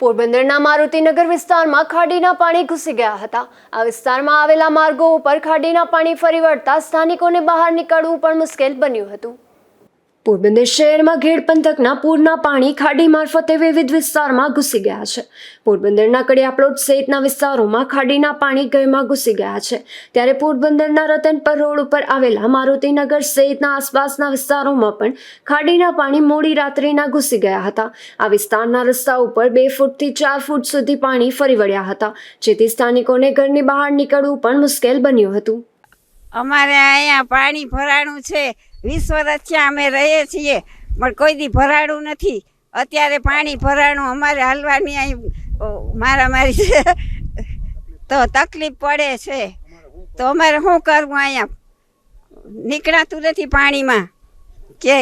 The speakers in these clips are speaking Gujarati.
પોરબંદરના મારુતિનગર વિસ્તારમાં ખાડીના પાણી ઘૂસી ગયા હતા. આ વિસ્તારમાં આવેલા માર્ગો ઉપર ખાડીના પાણી ફરી વળતા સ્થાનિકોને બહાર નીકળવું પણ મુશ્કેલ બન્યું હતું. પોરબંદર શહેરમાં ઘેડ પંથકના પૂરના પાણી ખાડી મારફતે વિવિધ વિસ્તારમાં ઘૂસી ગયા છે. પોરબંદરના કડિયા પ્લોટ સહિતના વિસ્તારોમાં ખાડીના પાણી ગયમાં ઘૂસી ગયા છે. ત્યારે પોરબંદરના રતનપર રોડ ઉપર આવેલા મારુતિનગર સહિતના આસપાસના વિસ્તારોમાં પણ ખાડીના પાણી મોડી રાત્રિના ઘૂસી ગયા હતા. આ વિસ્તારના રસ્તા ઉપર બે ફૂટથી ચાર ફૂટ સુધી પાણી ફરી વળ્યા હતા. જેથી સ્થાનિકોને ઘરની બહાર નીકળવું પણ મુશ્કેલ બન્યું હતું. અમારે અહીંયા પાણી ભરાણું છે. વીસ વર્ષથી અમે રહીએ છીએ, પણ કોઈ દી ભરાડું નથી. અત્યારે પાણી ભરાણું, અમારે હાલવાની અહીં મારામારી છે તો તકલીફ પડે છે. તો અમારે શું કરવું અહીંયા? નીકળાતું નથી પાણીમાં. કે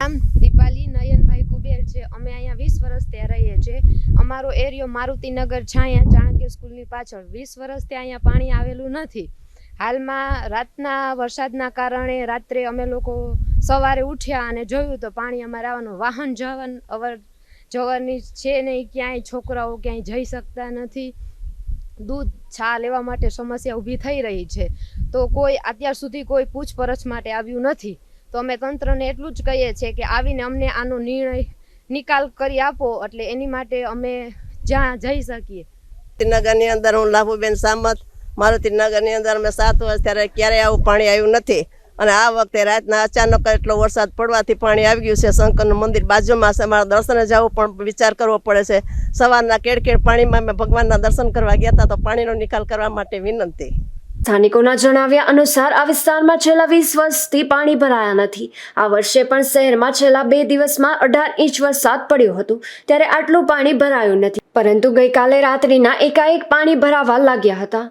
આમ દીપાલી, નયનભાઈ કુબેર છે, અમે અહીંયા વીસ વર્ષ ત્યાં રહીએ છીએ. અમારો એરિયો મારુતિનગર છે અહીંયા ચાણક્ય સ્કૂલની પાછળ. વીસ વર્ષથી અહીંયા પાણી આવેલું નથી. હાલમાં રાતના વરસાદના કારણે રાત્રે અમે લોકો સવારે ઉઠ્યા અને જોયું તો પાણી અમારે આવવાનું વાહન જવન, અવર જવાની છે નહીં ક્યાંય છોકરાઓ ક્યાંય જઈ શકતા નથી. દૂધ, છા લેવા માટે સમસ્યા ઊભી થઈ રહી છે. તો કોઈ અત્યાર સુધી કોઈ પૂછપરછ માટે આવ્યું નથી. તો અમે તંત્રને એટલું જ કહીએ છીએ કે આવીને અમને આનો નિર્ણય નિકાલ કરી આપો એટલે એની માટે અમે જ્યાં જઈ શકીએ. નગરની અંદર હું લાભુબેન સામત મારુતિનગરની અંદર અમે સાત વર્ષ ત્યારે ક્યારેય આવું પાણી આવ્યું નથી. અને આ વખતે રાતના અચાનક એટલો વરસાદ પડવાથી પાણી આવી ગયું છે. શંકરનું મંદિર બાજુમાં છે. અમારા દર્શને જવું પણ વિચાર કરવો પડે છે. સવારના કેડકેડ પાણીમાં અમે ભગવાનના દર્શન કરવા ગયા હતા તો પાણીનો નિકાલ કરવા માટે વિનંતી. સ્થાનિકોના જણાવ્યા અનુસાર આ વિસ્તારમાં છેલ્લા વીસ વર્ષથી પાણી ભરાયા નથી. આ વર્ષે પણ શહેરમાં છેલ્લા બે દિવસમાં અઢાર ઇંચ વરસાદ પડ્યો હતો. ત્યારે આટલું પાણી ભરાયું નથી. પરંતુ ગઈકાલે રાત્રિના એકાએક પાણી ભરાવા લાગ્યા હતા.